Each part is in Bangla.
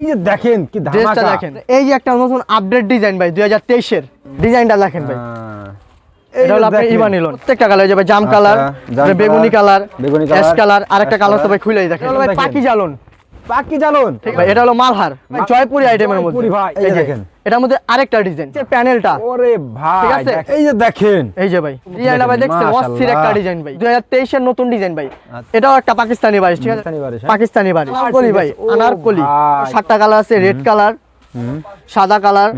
এই দেখেন কি ড্রেসটা দেখেন। এই যে একটা নতুন আপডেট ডিজাইন ভাই 2023 এর ডিজাইনটা দেখেন ভাই। হ্যাঁ। এটা হলো আপনার দেখেন। ইমানি লোন প্রত্যেকটা কালার যাবে জাম আচ্ছা, কালার বেগুনি colour colour, ash colour, colour আর একটা কালার তো কালার। ভাই খুলেই দেখেন। এটা হলো ভাই পাকি জালন পাকি জ্বালন ঠিক ভাই এটা হলো মালহার। জয়পুরি আইটেমের মধ্যে। এই দেখেন। এটার মধ্যে আরেকটা ডিজাইন যে প্যানেলটা। ওরে ভাই ঠিক আছে? দেখেন। এই যে দেখেন। এই যে ভাই ডিজাইনটা ভাই দেখছেন। অস্থির একটা ডিজাইন ভাই। 2023 এর নতুন ডিজাইন ভাই। আচ্ছা। এটাও একটা পাকিস্তানি বাড়ি ঠিক আছে? পাকিস্তানি বাড়ি হ্যাঁ? পাকিস্তানি বাড়ি আনারকলি। ভাই আনারকলি। সাতটা কালার আছে রেড কালার সাদা কালার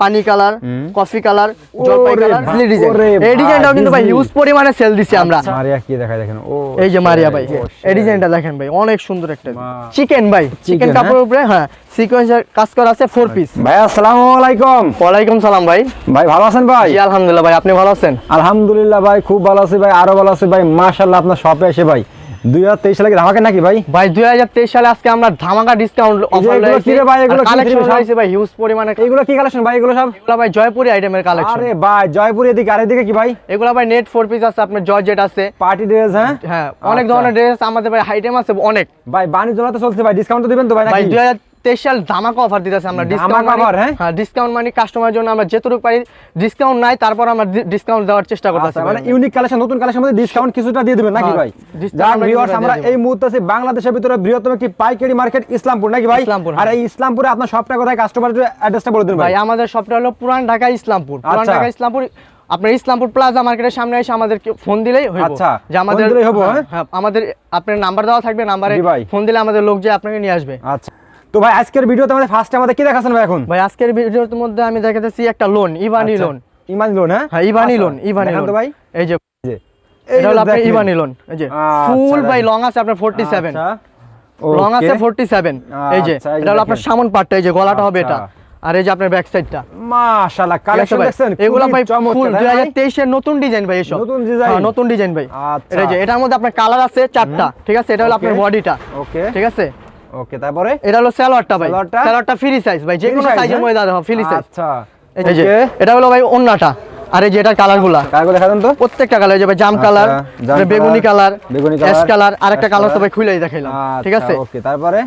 পানি কালার কফি কালার জলপাই কালার। ভাই, ডিজাইন ওরে এই ডিজাইনটাও কিন্তু ভাই হিউজ পরিমাণে সেল দিছি আমরা। মারিয়া কি দেখায় দেখেন? ও এই যে মারিয়া ভাই এই ডিজাইনটা দেখেন ভাই অনেক সুন্দর একটা চিকেন ভাই। চিকেন কাপড়ের উপরে হ্যাঁ সিকোয়েন্সের কাজ করা আছে ফোর পিস ভাই আসসালামু আলাইকুম। ওয়ালাইকুম সালাম ভাই। ভাই ভালো আছেন ভাই? জি আলহামদুলিল্লাহ ভাই আপনি ভালো আছেন? আলহামদুলিল্লাহ ভাই খুব ভালো আছি ভাই। আরও ভালো আছি ভাই। মাশাআল্লাহ আপনার শপে এসে ভাই। দুই হাজার তেইশ সালে ধামাকা নাকি ভাই? ভাই 2023 সালে আজকে আমরা ধামাকা ডিসকাউন্ট অফার এগুলো কি রে ভাই, এগুলো কালেকশন দিবি ভাই হিউজ পরিমাণে এগুলো কি কালেকশন ভাই? এগুলো সব? এগুলো ভাই জয়পুরি আইটেমের কালেকশন আরে ভাই জয়পুর এদিকে আর এদিকে কি ভাই? এগুলো ভাই নেট ফোর পিস আছে আপনার জর্জেট আছে। পার্টি ড্রেস হ্যাঁ? হ্যাঁ অনেক আচ্ছা। ধরনের ড্রেস আমাদের ভাই আইটেম আছে অনেক। ভাই বাণিজ্য চলছে ভাই ডিসকাউন্ট তো দিবেন তো ভাই ভাই নাকি দুই তেইশ ধামাকা অফার দিতেছে আমরা ডিসকাউন্ট offer, হ্যাঁ? হ্যাঁ ডিসকাউন্ট মানে কাস্টমারের জন্য আমরা যেটুকু পারি ডিসকাউন্ট নাই তারপর আমরা ডিসকাউন্ট দেওয়ার চেষ্টা করতেছি আচ্ছা, মানে ইউনিক কালেকশন নতুন কালেকশন মধ্যে ডিসকাউন্ট কিছুটা দিয়ে দিবেন নাকি হ্যাঁ, ভাই? যাক ভিউয়ার্স আমরা এই মুহূর্তে আছি বাংলাদেশের ভিতরে বৃহত্তম একটি পাইকারি মার্কেট ইসলামপুর নাকি ভাই? ইসলামপুর, আর হ্যাঁ। এই ইসলামপুরে আপনার সবটা কোথায় কাস্টমার অ্যাড্রেসটা বলে দিন ভাই। ভাই আমাদের শপটা হলো পুরান ঢাকা ইসলামপুর। পুরান আচ্ছা। ঢাকা ইসলামপুর আপনার ইসলামপুর প্লাজা মার্কেটের সামনে এসে আমাদের ফোন দিলেই হইব। আচ্ছা, যে আমাদের হ্যাঁ, আমাদের আপনার নাম্বার দেওয়া থাকবে নাম্বারে। ফোন দিলে আমাদের লোক যে আপনাকে নিয়ে আসবে। আচ্ছা। তো ভাই আজকের ভিডিওতে আমাদের ফার্স্টে আমাদের কি দেখাচ্ছেন ভাই এখন? ভাই আজকের ভিডিওর মধ্যে আমি দেখাতেছি একটা লোন ইবানি আচ্ছা, লোন ইমানি লোন হ্যাঁ? হ্যাঁ ইবানি আচ্ছা, লোন ইবানি লোন ভাই। এই যে যে, এটা হলো আপনার ইবানি লোন এই যে আচ্ছা, ফুল বাই লং আছে আপনার 47 আচ্ছা, লং আছে 47 এই যে আচ্ছা, এই যে এটা হলো আপনার সামন পার্টটা এই যে গলাটা হবে এটা। আচ্ছা। আর এই যে আপনার ব্যাক সাইডটা মাশাআল্লাহ কালেকশন দেখছেন? এগুলো ভাই ফুল তাই না ভাই? 2023 এর নতুন ডিজাইন ভাই এসব। নতুন design? হ্যাঁ, নতুন ডিজাইন ভাই। আচ্ছা। এটা যে এটার মধ্যে আপনার কালার আছে চারটা। ঠিক আছে? এটা হলো আপনার. বডিটা ওকে ঠিক আছে? ওকে তারপরে? এটা হলো সালোয়ারটা ভাই। সালোয়ারটা? ফ্রি সাইজ ভাই যে Free কোনো সাইজের হ্যাঁ? মধ্যে দাও ফ্রি সাইজ আচ্ছা। এই যে এটা হলো ভাই ওন্নাটা। আর এই যে এটার কালারগুলা কাগজ দেখা দেন তো। প্রত্যেকটা কালার যাবে জাম আচ্ছা, কালার বেগুনি কালার, কালার বেগুনি অ্যাশ কালার, কালার আর একটা কালার তো কালার। ভাই খুলেই দেখাইলাম ঠিক আছে? ওকে তারপরে?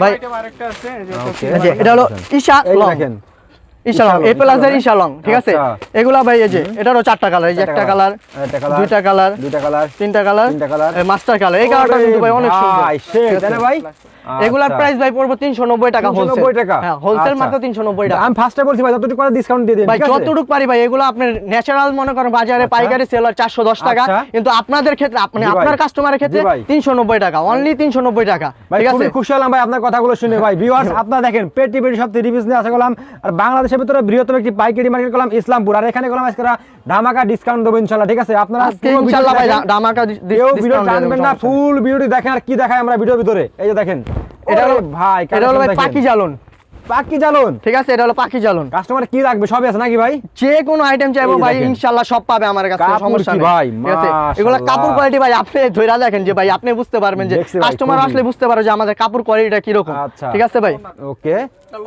ভাই ওকে। এই যে এটা হলো ঈশা লং। দেখেন। ঈশা লং ঈশা এ লং, প্লাসের ঈশা ঈশা ঠিক আছে? আচ্ছা। এগুলা ভাই এই যে এটারও চারটা কালার এই যে একটা কালার একটা কালার দুইটা কালার দুইটা কালার তিনটা কালার তিনটা কালার। মাস্টার কালার এই কালারটা কিন্তু ভাই অনেক সুন্দর। ভাই? তাই না ভাই? এগুলার আচ্ছা। প্রাইস ভাই পড়বে 390 টাকা হোলসেল 390 টাকা? হ্যাঁ হোলসেল আচ্ছা। মাত্র 390 টাকা। আমি ফার্স্টে বলছি ভাই যতটুকু করে ডিসকাউন্ট দিয়ে দিন ভাই? যতটুক পারি ভাই এগুলো আপনার ন্যাচারাল মনে করেন বাজারে পাইকারি সেল হয় 410 টাকা। আচ্ছা। কিন্তু আপনাদের ক্ষেত্রে আপনি আপনার কাস্টমারের ক্ষেত্রে 390 টাকা অনলি 390 টাকা ঠিক আছে? খুশি হলাম ভাই আপনার কথাগুলো শুনে। ভাই ভিউয়ার্স আপনারা দেখেন পেটি পেটি সব রিভিউজ নিয়ে আসা করলাম। আর বাংলাদেশের ভিতরে বৃহত্তম একটি পাইকারি মার্কেট করলাম ইসলামপুর। আর এখানে করলাম আজকে ধামাকা ডিসকাউন্ট দেবো ইনশাআল্লাহ ঠিক আছে? আপনারা ইনশাআল্লাহ ভাই কেউ ভিডিও টানবেন না ফুল ভিডিওটি দেখেন আর কি দেখায় আমরা ভিডিওর ভিতরে। এই যে দেখেন। এটা হলো ভাই এটা হলো ভাই পাখি জালন জ্বালন। পাখি জ্বালন? ঠিক আছে এটা হলো পাখি জ্বালন। কাস্টমার কি রাখবে? সবই আছে নাকি ভাই? যে কোনো আইটেম চাইব ভাই। ইনশাআল্লাহ সব পাবে আমার কাছে সমস্যা নেই। ভাই? ঠিক আছে? এগুলো কাপড় কোয়ালিটি ভাই আপনি ধইরা দেখেন যে ভাই আপনি বুঝতে পারবেন যে কাস্টমার আসলে বুঝতে পারবে যে আমাদের কাপড় কোয়ালিটিটা কি রকম। ঠিক আছে ভাই? ওকে।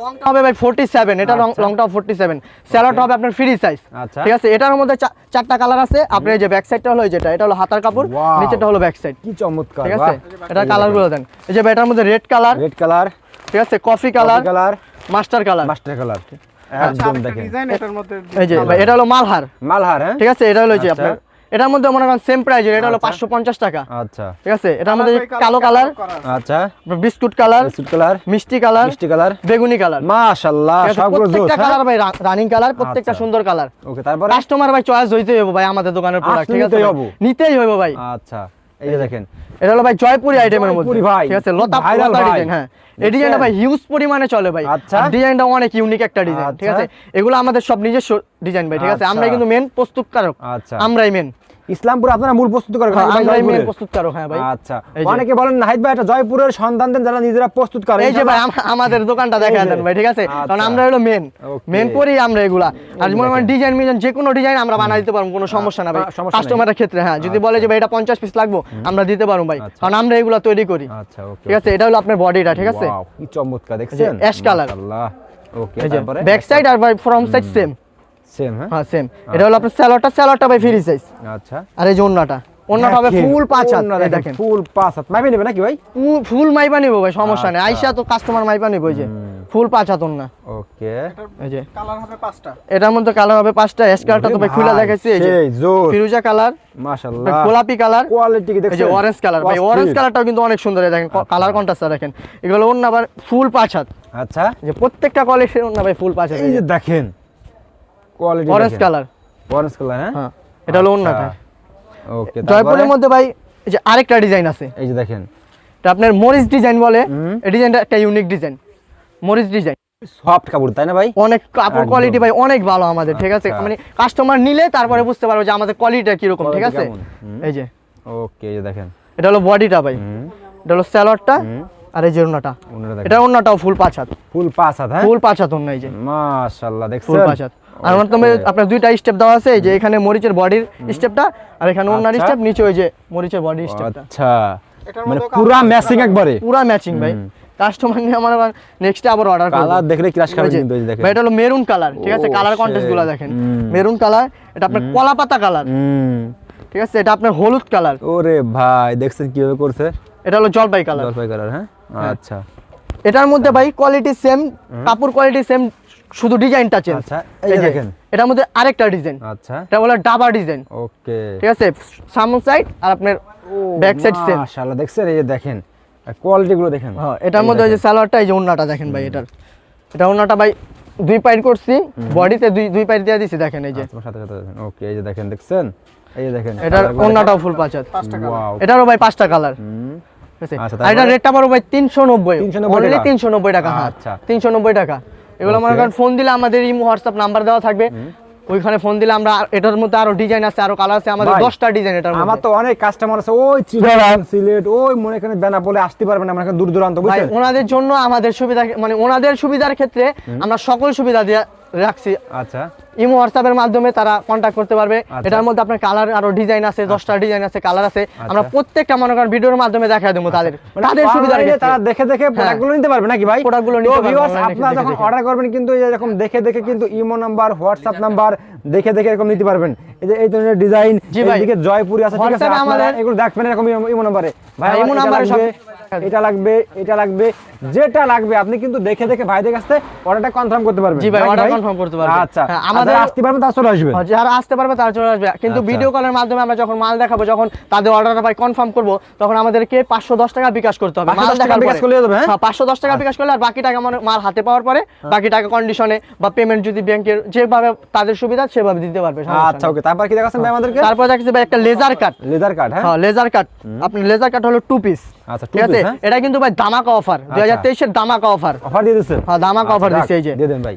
লংটা হবে ভাই 47 এটা। লংটা 47 স্যালাড হবে আপনার ফ্রি সাইজ আচ্ছা। ঠিক আছে? এটার মধ্যে চারটা কালার আছে। আপনার এই যে ব্যাক সাইডটা হলো যেটা এটা হলো হাতার কাপড় নিচেটা হলো ব্যাক সাইড কি চমৎকার ঠিক আছে? এটা কালারগুলো দেন। এই যে এটার মধ্যে রেড কালার রেড কালার ঠিক আছে? Coffee colour colour master colour master colour আচ্ছা, একদম দেখেন। ডিজাইন এটার মধ্যে এই যে ভাই এটা হলো মালহার। মালহার হ্যাঁ? ঠিক আছে এটা হলো যে আচ্ছা। আপনার। এটার মধ্যে মনে করেন সেম প্রাইস এটা হলো আচ্ছা। 550 টাকা। আচ্ছা। ঠিক আছে এটার মধ্যে কালো কালার আচ্ছা। বিস্কুট কালার বিস্কুট কালার মিষ্টি কালার মিষ্টি কালার। বেগুনি কালার। মাশাআল্লাহ সবগুলো জোস প্রত্যেকটা কালার ভাই রানিং কালার প্রত্যেকটা আচ্ছা। সুন্দর কালার। ওকে তারপরে? কাস্টমার ভাই চয়েস হইতেই হবে ভাই আমাদের দোকানের প্রোডাক্ট ঠিক আছে। নিতেই হবে ভাই। আচ্ছা। এই যে দেখেন এটা হলো ভাই জয়পুরি আইটেমের মধ্যে। ভাই, ঠিক আছে লতা ভাইরাল ডিজাইন হ্যাঁ। এই ডিজাইনটা ভাই হিউজ পরিমাণে চলে ভাই। আচ্ছা। ডিজাইনটা অনেক ইউনিক একটা ডিজাইন ঠিক আচ্ছা। আছে? এগুলো আমাদের সব নিজস্ব ডিজাইন ভাই ঠিক আছে? আমরা কিন্তু মেন প্রস্তুতকারক। আচ্ছা। আমরাই মেন ইসলামপুর আপনারা মূল প্রস্তুত করেন হ্যাঁ, মেন জয়পুরে? প্রস্তুতকারক হ্যাঁ ভাই। আচ্ছা। অনেকে বলেন নাহিদ ভাই এটা জয়পুরের সন্ধান দেন যারা নিজেরা প্রস্তুত করে। এই যে ভাই আমাদের দোকানটা দেখা দেন ভাই ঠিক আছে? কারণ আচ্ছা। আমরা হলো মেন মেন করি আমরা এগুলা। আর মনে করেন ডিজাইন মিজাইন যে কোনো ডিজাইন আমরা বানাই দিতে পারব কোনো সমস্যা না ভাই। কাস্টমারের ক্ষেত্রে হ্যাঁ যদি বলে যে ভাই এটা পঞ্চাশ পিস লাগবো আমরা দিতে পারব ভাই। আচ্ছা। কারণ আমরা এগুলা তৈরি করি। আচ্ছা ওকে ঠিক আছে? এটা হলো আপনার বডিটা ঠিক আছে? কি চমৎকার দেখছেন? ash color। মাশাআল্লাহ। ওকে তারপরে? ব্যাক সাইড আর ভাই ফ্রন্ট সাইড সেম সেম হ্যাঁ সেম এটা হলো আপনার স্যালোয়ারটা স্যালোয়ারটা ভাই ফ্রি সাইজ আচ্ছা। আর এই যে ওন্নাটা ওন্নাটা হবে ফুল পাঁচ হাত দেখেন ফুল পাঁচ হাত। মাইপে নেবে নাকি ভাই? ফুল- ফুল মাইপা নিবো ভাই সমস্যা নেই। আচ্ছা। আইসা তো কাস্টমার মাইপা নিবো এই যে। ফুল পাঁচ হাত ওন্না। ওকে। এই যে। কালার হবে পাঁচটা। এটার মধ্যে কালার হবে পাঁচটা এসকারটা তো ভাই খুলে দেখাইছি এই যে। ফিরুজা কালার মাশাআল্লাহ। গোলাপি কালার কোয়ালিটি কি এই যে অরেঞ্জ কালার ভাই অরেঞ্জ কালারটাও কিন্তু অনেক সুন্দর দেখেন কালার কন্ট্রাস্টটা দেখেন। এগুলো অন্য আবার ফুল পাঁচ হাত। আচ্ছা। যে প্রত্যেকটা কোয়ালিটির অন্য ভাই ফুল পাঁচ হাত এই যে। দেখেন quality orange colour orange colour হ্যাঁ? এটা হলো অন্যটা ওকে জয়পুরের মধ্যে ভাই এই যে আরেকটা ডিজাইন আছে। এই যে দেখেন। এটা আপনার মরিস ডিজাইন বলে। এই ডিজাইনটা একটা ইউনিক ডিজাইন মরিস ডিজাইন সফট কাপড় তাই না ভাই? অনেক কাপড় কোয়ালিটি ভাই অনেক ভালো আমাদের ঠিক আছে? আচ্ছা। মানে কাস্টমার নিলে তারপরে বুঝতে পারবে যে আমাদের কোয়ালিটিটা কীরকম ঠিক আছে? এই যে। ওকে এই যে দেখেন। এটা হলো বডিটা ভাই। এটা হলো স্যালোয়ারটা হুম। আর এই যে ওন্নাটা ওনারা এটা ওন্নাটাও ফুল পাঁচ হাত। ফুল পাঁচ হাত হ্যাঁ? ফুল পাঁচ হাত ওন্না এই যে। মাশাআল্লাহ ফুল দেখছেন পাঁচ হাত। আর ওনার তোমার আপনার দুইটা স্টেপ দেওয়া আছে যে এখানে মরিচের বডির স্টেপটা আর এখানে আচ্ছা। স্টেপ নিচে ওই যে মরিচের বডির স্টেপটা আচ্ছা। মানে পুরা ম্যাচিং একবারে? পুরা ম্যাচিং ভাই। কাস্টমার নিয়ে আমার নেক্সট আবার অর্ডার করব। কালার দেখলে ক্রাশ খাবে কিন্তু এই দেখেন। এটা হলো মেরুন কালার ঠিক আছে? কালার. কন্টেস্টগুলো দেখেন। মেরুন কালার এটা আপনার কলা পাতা কালার হুম। ঠিক আছে? এটা আপনার হলুদ কালার ওরে ভাই দেখছেন কীভাবে করছে? এটা হলো জলপাই কালার জলপাই কালার হ্যাঁ? আচ্ছা। এটার মধ্যে ভাই কোয়ালিটি সেম কাপড় কোয়ালিটি সেম শুধু ডিজাইনটা চেঞ্জ আচ্ছা এই যে দেখেন। এটার মধ্যে আরেকটা ডিজাইন। আচ্ছা। এটা বলে ডাবা ডিজাইন। ওকে। ঠিক আছে? সামন সাইড আর আপনার ব্যাক সাইড সেম মাশাআল্লাহ দেখছেন? এই যে দেখেন কোয়ালিটি গুলো দেখেন। হ্যাঁ এটার মধ্যে ওই যে সালোয়ারটা এই যে ওন্নাটা দেখেন ভাই এটার। এটা ওন্নাটা ভাই দুই পাইট করছি বডিতে দুই দুই পাইট দিয়ে দিছি দেখেন এই যে। তোমার সাথে সাথে দেখেন ওকে এই যে দেখেন দেখছেন? এই যে দেখেন এটার ওন্নাটাও ফুল পাঁচ হাত। ওয়াও এটারও ভাই পাঁচটা কালার হুম। ঠিক আছে? আচ্ছা, আর এটার রেটটা পারো ভাই তিনশো নব্বই। 390 অনলি টাকা? তিনশো নব্বই টাকা। আচ্ছা। তিনশো নব্বই টাকা। এগুলো মনে করেন ফোন দিলে আমাদের ইমো হোয়াটসঅ্যাপ নাম্বার দেওয়া থাকবে। ওইখানে ফোন দিলে আমরা এটার মধ্যে আরও ডিজাইন আছে আরও কালার আছে আমাদের ভাই, দশটা ডিজাইন এটার আমার তো অনেক কাস্টমার আছে ওই চিটাগাং সিলেট ওই মনে এখানে বেনা বলে আসতে পারবেন না এখানে দূর দূরান্ত বুঝছেন? ওনাদের জন্য আমাদের সুবিধা মানে ওনাদের সুবিধার ক্ষেত্রে আমরা সকল সুবিধা দিয়ে রাখছি। আচ্ছা। ইমো হোয়াটসঅ্যাপের মাধ্যমে তারা কন্ট্যাক্ট করতে পারবে। আচ্ছা। এটার মধ্যে আপনার কালার আরও ডিজাইন আছে দশটা ডিজাইন আছে কালার আছে। আমরা প্রত্যেকটা মনে করেন ভিডিওর মাধ্যমে দেখাই দেবো তাদের। মানে তাদের online তারা দেখে দেখে প্রোডাক্টগুলো নিতে পারবে নাকি ভাই? প্রোডাক্টগুলো নিতে পারবে আপনারা যখন অর্ডার করবেন কিন্তু এরকম দেখে দেখে কিন্তু ইমো নাম্বার হোয়াটসঅ্যাপ নাম্বার দেখে দেখে এরকম নিতে পারবেন। এই যে এই ধরনের ডিজাইন। এইদিকে জয়পুরি আছে ঠিক আছে আপনারা আমাদের- এগুলো দেখবেন এরকম ইমো- নাম্বারে ভাই হ্যাঁ, ইমো নাম্বারে সব- এটা লাগবে এটা লাগবে যেটা লাগবে আপনি কিন্তু দেখে দেখে ভাইদের কাছে অর্ডারটা কনফার্ম করতে পারবেন। জি ভাই, order confirm করতে পারবেন। আচ্ছা। হ্যাঁ, আমাদের আসতে পারবেন তারা চলে আসবেন হ্যাঁ, যারা আসতে পারবে তারা চলে আসবে। কিন্তু আচ্ছা। ভিডিও কলের মাধ্যমে আমরা যখন মাল দেখাবো যখন তাদের অর্ডারটা ভাই কনফার্ম করব তখন আমাদেরকে পাঁচশো দশ টাকা বিকাশ করতে হবে। 510 মাল টাকা হ্যাঁ? হ্যাঁ পাঁচশো দশ টাকা বিকাশ করলে আর বাকি টাকা মানে মাল হাতে পাওয়ার পরে বাকি টাকা কন্ডিশনে বা পেমেন্ট যদি ব্যাংকের যেভাবে তাদের সুবিধা সেভাবে দিতে পারবে আচ্ছা ওকে তারপর কি দেখাচ্ছেন ভাই আমাদেরকে? তারপর দেখছি ভাই একটা লেজার কাট লেদার কার্ড হ্যাঁ? লেজার কাট আপনার লেজার কাট হলো টু পিস আচ্ছা, ঠিক আছে? এটা কিন্তু ভাই দামাকা অফার দুই হাজার তেইশের দামাকা অফার অফার দিয়ে দিচ্ছেন হ্যাঁ অফার আচ্ছা, দিচ্ছে এই যে। দিয়ে দেন ভাই।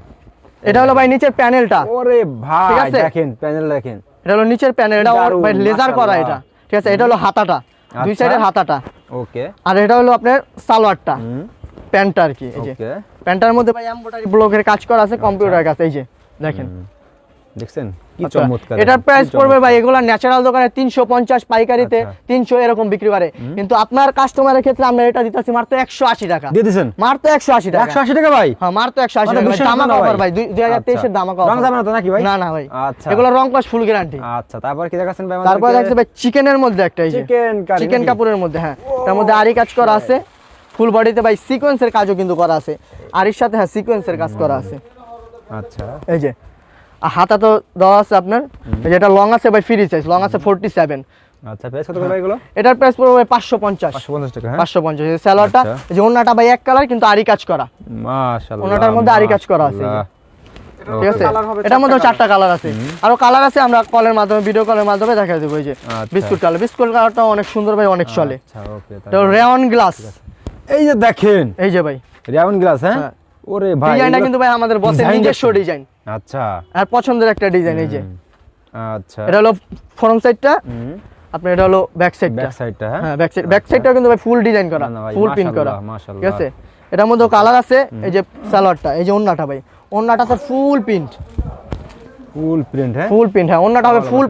এটা হলো ভাই নিচের প্যানেলটা। ওরে ভাই ঠিক আছে? দেখেন প্যানেল দেখেন। এটা হলো নিচের প্যানেল এটা ভাই লেজার করা এটা। ঠিক আছে এটা হলো হাতাটা দুই আচ্ছা। সাইডের হাতাটা। ওকে। আর এটা হলো আপনার সালোয়ারটা প্যান্টার প্যান্টটা আর কি এই যে। ওকে। প্যান্টটার মধ্যে ভাই এমব্রয়ডারি ব্লকের কাজ করা আছে কম্পিউটার কাছে এই যে দেখেন। দেখছেন? আচ্ছা, এটার দেখেন, প্রাইস পড়বে ভাই এগুলো ন্যাচারাল দোকানে তিনশো পঞ্চাশ পাইকারিতে আচ্ছা। তিনশো এরকম বিক্রি করে কিন্তু আপনার কাস্টমারের ক্ষেত্রে আমরা এটা দিতেছি মাত্র একশো আশি টাকা। দিয়ে দিছেন? মাত্র একশো আশি টাকা। একশো আশি টাকা ভাই? হ্যাঁ মাত্র একশো আশি টাকা। বিশ্বাস দামাকা হচ্ছে না অফার ভাই? দুই হাজার তেইশের আচ্ছা। দামাকা যাবে না নাকি ভাই? না না ভাই। আচ্ছা। এগুলো রং পাস ফুল গ্যারান্টি আচ্ছা তারপর কি দেখাচ্ছেন ভাই তারপর দেখছে ভাই চিকেনের মধ্যে একটা চিকেন? কাপড়ের মধ্যে হ্যাঁ। তার মধ্যে আরি কাজ করা আছে। ফুল বডিতে ভাই সিকোয়েন্সের কাজও কিন্তু করা আছে। আরির সাথে হ্যাঁ সিকোয়েন্সের কাজ করা আছে। আচ্ছা। এই যে আর হাতা তো দেওয়া আছে আপনার যেটা লং আছে ভাই ফ্রি সাইজ লং আছে ফোরটি সেভেন আচ্ছা প্রাইস কত করে ভাই এগুলো? এটার প্রাইস পড়বে ভাই পাঁচশো পঞ্চাশ। পাঁচশো পঞ্চাশ টাকা হ্যাঁ? পাঁচশো পঞ্চাশ। স্যালোয়ারটা আচ্ছা। এই যে ওনাটা ভাই এক কালার কিন্তু আরি কাজ করা। মাশাআল্লাহ ওনাটার মধ্যে আরি কাজ করা আছে। ঠিক আছে? এটার মধ্যে চারটা কালার আছে। আরও কালার আছে আমরা কলের মাধ্যমে ভিডিও কলের মাধ্যমে দেখা দেবো এই যে আচ্ছা। বিস্কুট কালার বিস্কুট কালারটা অনেক সুন্দর ভাই অনেক চলে। আচ্ছা ওকে এটা রেওয়ান গ্লাস এই যে দেখেন এই যে ভাই। গ্লাস হ্যাঁ? হ্যাঁ। ওরে ভাই ডিজাইনটা কিন্তু ভাই আমাদের বসে নিজস্ব ডিজাইন আচ্ছা। আর পছন্দের একটা ডিজাইন এই যে। আচ্ছা। এটা হলো ফ্রন্ট সাইডটা আপনার এটা হলো ব্যাক সাইডটা ব্যাক সাইডটা হ্যাঁ? হ্যাঁ ব্যাক সাইড ব্যাক সাইডটা কিন্তু ভাই ফুল ডিজাইন করা ফুল প্রিন্ট করা মাশাআল্লাহ, মাশাআল্লাহ। ঠিক আছে? এটার মধ্যে কালার আছে এই যে সালোয়ারটা এই যে ওন্নাটা ভাই ওন্নাটা তো ফুল প্রিন্ট ফুল প্রিন্ট হ্যাঁ? ফুল প্রিন্ট হ্যাঁ অন্যটা হবে ফুল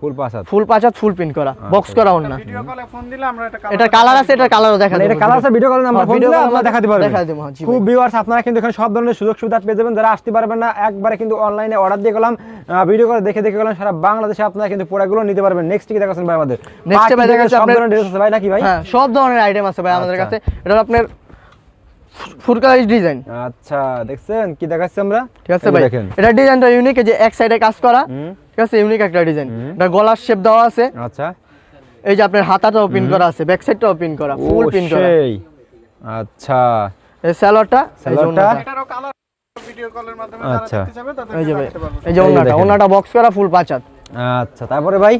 ফুল ফুল ফুল প্রিন্ট করা। বক্স করা অন্য। ভিডিও কলে ফোন দিলে আমরা এটা এটা কালার আছে এটা কালারও দেখা এটা কালার আছে ভিডিও কলে আমরা হ্যাঁ, ফোন দিলে আপনারা দেখাতে পারবেন দেখায় দেবো, হ্যাঁ, জি খুব ভিউয়ার্স আপনারা কিন্তু এখানে সব ধরনের সুযোগ সুবিধা পেয়ে যাবেন যারা আসতে পারবেন না একবারে কিন্তু অনলাইনে অর্ডার দিয়ে গেলাম। ভিডিও করে দেখে দেখে গেলাম সারা বাংলাদেশে আপনারা কিন্তু প্রোডাক্টগুলো নিতে পারবেন। নেক্সট কি দেখাচ্ছেন ভাই আমাদের? এ ভাই সব ধরনের ড্রেস আছে ভাই নাকি ভাই? হ্যাঁ সব ধরনের আইটেম আছে ভাই আমাদের আচ্ছা। কাছে। এটা হলো আপনার ফুরকালাইজ ডিজাইন আচ্ছা দেখছেন? কি দেখাচ্ছি আমরা? ঠিক আছে ভাই। এটা ডিজাইনটা ইউনিক যে এক সাইডে কাজ করা। ঠিক আছে ইউনিক একটা ডিজাইন এটা গলার শেপ দেওয়া আছে। আচ্ছা। এই যে আপনার হাতাটাও পিন করা আছে ব্যাক সাইডটাও পিন করা ফুল পিন করা। আচ্ছা। এই যে সালোয়ারটা? এটারও কালার ভিডিও কলের মাধ্যমে যারা। দেখতে চাবে তাদের এই যে দেখেন। ওন্নাটা বক্স করা ফুল পাঁচাত আচ্ছা তারপরে ভাই?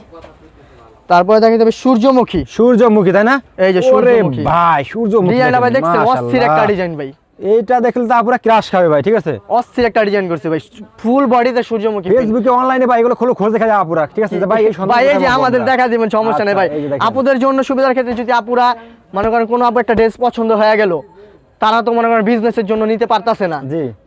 তারপরে দেখা যাবে সূর্যমুখী। সূর্যমুখী তাই না? এই যে সূর্যমুখী। ভাই সূর্যমুখী ডিজাইনটা ভাই দেখছেন অস্থির একটা ডিজাইন ভাই। এইটা দেখলে তো আপুরা ক্রাশ খাবে ভাই ঠিক আছে? অস্থির একটা ডিজাইন করছে ভাই ফুল বডিতে সূর্যমুখী। ফেসবুকে অনলাইনে ভাই এগুলো খোলো খোঁজ দেখা যায় আপুরা ঠিক আছে? ভাই এই ভাই এই যে আমাদের দেখা দিবেন সমস্যা নেই আচ্ছা, ভাই। আপুদের জন্য সুবিধার ক্ষেত্রে যদি আপুরা মনে করেন কোনো আপু একটা ড্রেস পছন্দ হয়ে গেল তারা তো মনে করেন বিজনেসের জন্য নিতে পারতাছে না।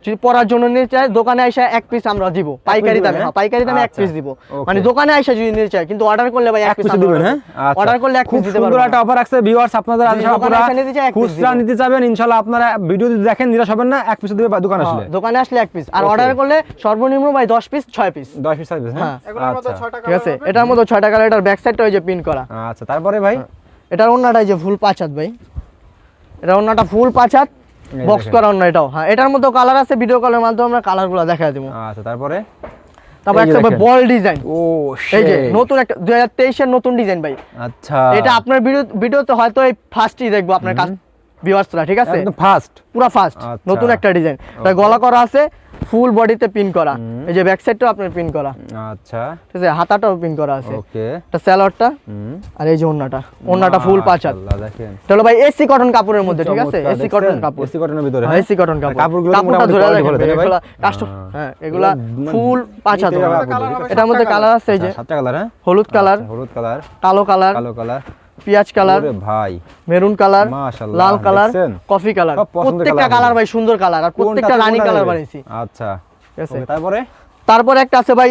যদি পড়ার জন্য নিতে চায় দোকানে আইসা এক পিস আমরা দিব। পাইকারি দামে হ্যাঁ? হ্যাঁ পাইকারি দামে এক আচ্ছা, পিস দিব। মানে দোকানে আইসা যদি নিতে চায় কিন্তু অর্ডার করলে ভাই এক পিস পিস দিবেন হ্যাঁ? আচ্ছা। অর্ডার করলে এক পিস দিতে পারব। একটা অফার আছে ভিউয়ার্স আপনাদের যদি আছে দোকানে নিতে চায়, এক piece খুচরা নিতে চাবেন ইনশাআল্লাহ। আপনারা ভিডিও যদি দেখেন নিরাশ হবেন না এক পিস দিবে বা দোকান আসলে। দোকানে আসলে এক পিস আর অর্ডার করলে সর্বনিম্ন ভাই দশ পিস ছয় পিস 10 পিস থাকবে হ্যাঁ? হ্যাঁ। এগুলোর মধ্যে আচ্ছা। ঠিক আছে? এটার মধ্যে ছয়টা কালার এটার ব্যাক সাইডটা ওই যে পিন করা। আচ্ছা তারপরে ভাই? এটার অন্যটাই যে ফুল পাঁচ হাত ভাই। এটা অন্যটা ফুল পাচাত বক্স করা অন্য এটাও। হ্যাঁ এটার মধ্যে কালার আছে ভিডিও কলের মাধ্যমে আমরা কালারগুলো দেখা দেবো। আচ্ছা তারপরে? তারপর একটা বল ডিজাইন ও এই যে নতুন একটা দুই হাজার তেইশের নতুন ডিজাইন ভাই। আচ্ছা। এটা আপনার ভিডিও ভিডিওতে হয়তো এই ফার্স্টই দেখব আপনার ভিউয়ার্সরা ঠিক আছে? একদম ফার্স্ট পুরো ফার্স্ট। নতুন একটা ডিজাইন এটা গলা করা আছে ফুল বডিতে পিন করা। এই যে ব্যাক সাইডটাও আপনার পিন করা। আচ্ছা। ঠিক আছে হাতাটাও পিন করা আছে। ওকে এটা স্যালোয়ারটা হুম। আর এই যে ওন্নাটা ওন্নাটা ফুল পাঁচ হাত মাশাআল্লাহ, দেখেন। এটা হলো ভাই এসি কটন কাপড়ের মধ্যে ঠিক আছে? এসি কটন কাপড়। এসি কটনের ভিতরে হ্যাঁ, এসি কটন কাপড়। কাপড়গুলো মোটামুটি ধরে ভালো, তাই ভাই? এগুলা কাস্টম হ্যাঁ এগুলা এগুলা ফুল পাঁচ আপুদের। হবে। এটার মধ্যে কালার আছে এই যে। সাতটা কালার হ্যাঁ? হলুদ কালার আচ্ছা, হলুদ কালার কালো কালার কালো কালার পেঁয়াজ কালার ভাই। মেরুন কালার লাল কালার কফি কালার। প্রত্যেকটা কালার ভাই সুন্দর কালার। আর প্রত্যেকটা রানী কালার? বানিয়েছি। আচ্ছা। তারপরে? তারপরে একটা আছে ভাই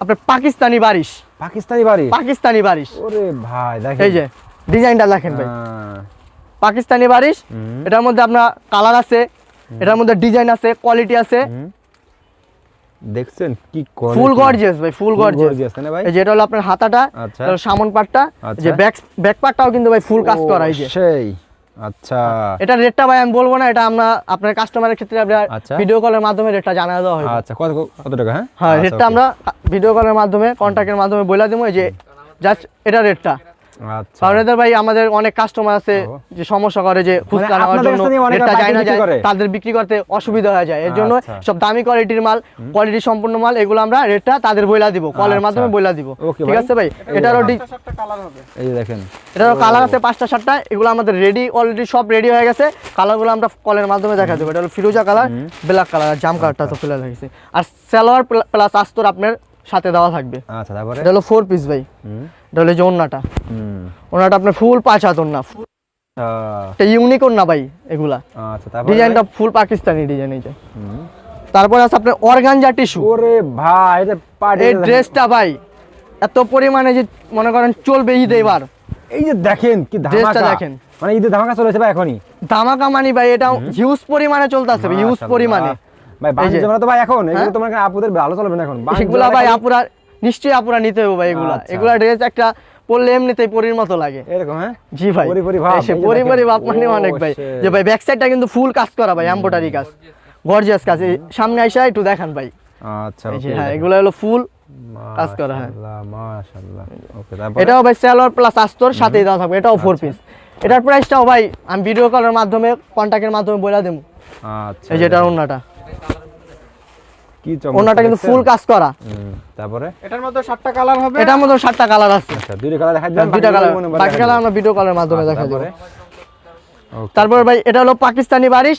আপনার পাকিস্তানি বারিশ। পাকিস্তানি বাড়ি পাকিস্তানি বারিশ। ওরে ভাই দেখেন। এই যে ডিজাইনটা দেখেন ভাই। পাকিস্তানি বারিশ এটার মধ্যে আপনার কালার আছে এটার মধ্যে ডিজাইন আছে কোয়ালিটি আছে। দেখছেন কি ফুল গর্জিয়াস ভাই ফুল গর্জিয়াস না ভাই? এই যে এটা হলো আপনার হাতাটা আচ্ছা। সামন পাটটা আচ্ছা। যে ব্যাক ব্যাক পার্টটাও কিন্তু ভাই ফুল কাজ করা এই যে। সেই আচ্ছা। এটা রেটটা ভাই আমি বলব না এটা আমরা আপনার কাস্টমারের ক্ষেত্রে আচ্ছা। ভিডিও কলের মাধ্যমে রেটটা জানা দেওয়া হবে আচ্ছা কত কত টাকা হ্যাঁ? হ্যাঁ আচ্ছা, রেটটা আমরা ভিডিও কলের মাধ্যমে কন্ট্যাক্টের মাধ্যমে বলে দেবো যে জাস্ট এটা রেটটা আচ্ছা। ভাই আমাদের অনেক কাস্টমার আছে যে সমস্যা করে যে খুচরা নেওয়ার জন্য যায় না যায় তাদের বিক্রি করতে অসুবিধা হয়ে যায়। এর জন্য আচ্ছা। সব দামি কোয়ালিটির মাল কোয়ালিটি সম্পূর্ণ মাল এগুলো আমরা রেটটা তাদের বইলা দিব কলের আচ্ছা। মাধ্যমে বইলা দিব। ঠিক আছে ভাই? এটারও এই দেখেন। এটারও কালার আছে পাঁচটা সাতটা এগুলো আমাদের রেডি অলরেডি সব রেডি হয়ে গেছে। কালারগুলো আমরা কলের মাধ্যমে দেখা দেবো। এটা হলো ফিরোজা কালার ব্ল্যাক কালার আর জাম কালারটা তো ফেলে আর সালোয়ার প্লাস আস্তর আপনার সাথে দেওয়া থাকবে। আচ্ছা তারপরে? এটা হলো ফোর পিস ভাই। হুম। এটা হলো যে ওন্নাটা হুম। ওনাটা আপনার ফুল পাঁচ হাত ওন্না ফুল আচ্ছা। এটা ইউনিক ওন্না ভাই এগুলা। আচ্ছা তারপরে? ডিজাইনটা ফুল পাকিস্তানি ডিজাইন এই যে। হুম। তারপরে আছে আপনার অর্গানজা টিস্যু ওরে ভাই এটা পার্টি এই ড্রেসটা ভাই এত পরিমাণে যে মনে করেন চলবে ঈদ এবার। এই যে দেখেন কি ড্রেসটা ধামাকা দেখেন। মানে ঈদের ধামাকা চলেছে ভাই এখনই। ধামাকা মানি ভাই এটা হিউজ পরিমাণে চলতেছে হিউজ পরিমাণে। ভাই তো ভাই এখন এগুলো হ্যাঁ? তোমার আপুদের ভালো চলবে না এখন। এগুলা ভাই আপুরা নিশ্চয়ই আপুরা নিতে হবে ভাই এগুলা। আচ্ছা। এগুলা ড্রেস একটা পরলে এমনিতেই পরির মতো লাগে। এরকম হ্যাঁ? জি ভাই। পরি পরি ভাব, মানে অনেক ভাই। যে ভাই ব্যাক সাইডটা কিন্তু ফুল কাজ করা ভাই এমব্রয়ডারি কাজ। গর্জিয়াস কাজ। সামনে আইসা একটু দেখান ভাই। আচ্ছা হ্যাঁ এগুলো হলো ফুল কাজ করা, হ্যাঁ। মাশাআল্লাহ, ওকে তারপর? এটাও ভাই সালোয়ার প্লাস আস্তর সাথেই দেওয়া থাকবে। এটাও ফোর পিস এটার প্রাইসটাও ভাই আমি ভিডিও কলের মাধ্যমে কন্ট্যাক্টের মাধ্যমে বলে দেবো। আচ্ছা এই যে এটার ওন্নাটা কি ওন্নাটা কিন্তু ফুল কাজ করা। তারপরে? এটার মধ্যে সাতটা কালার হবে? এটার মধ্যে সাতটা কালার আছে। আচ্ছা দুইটা কালার দেখাই দিলাম দুইটা কালার বাকি কালার আমরা ভিডিও কলের মাধ্যমে আচ্ছা, দেখা দেবো। তারপরে তারপর ভাই এটা হলো পাকিস্তানি বারিশ।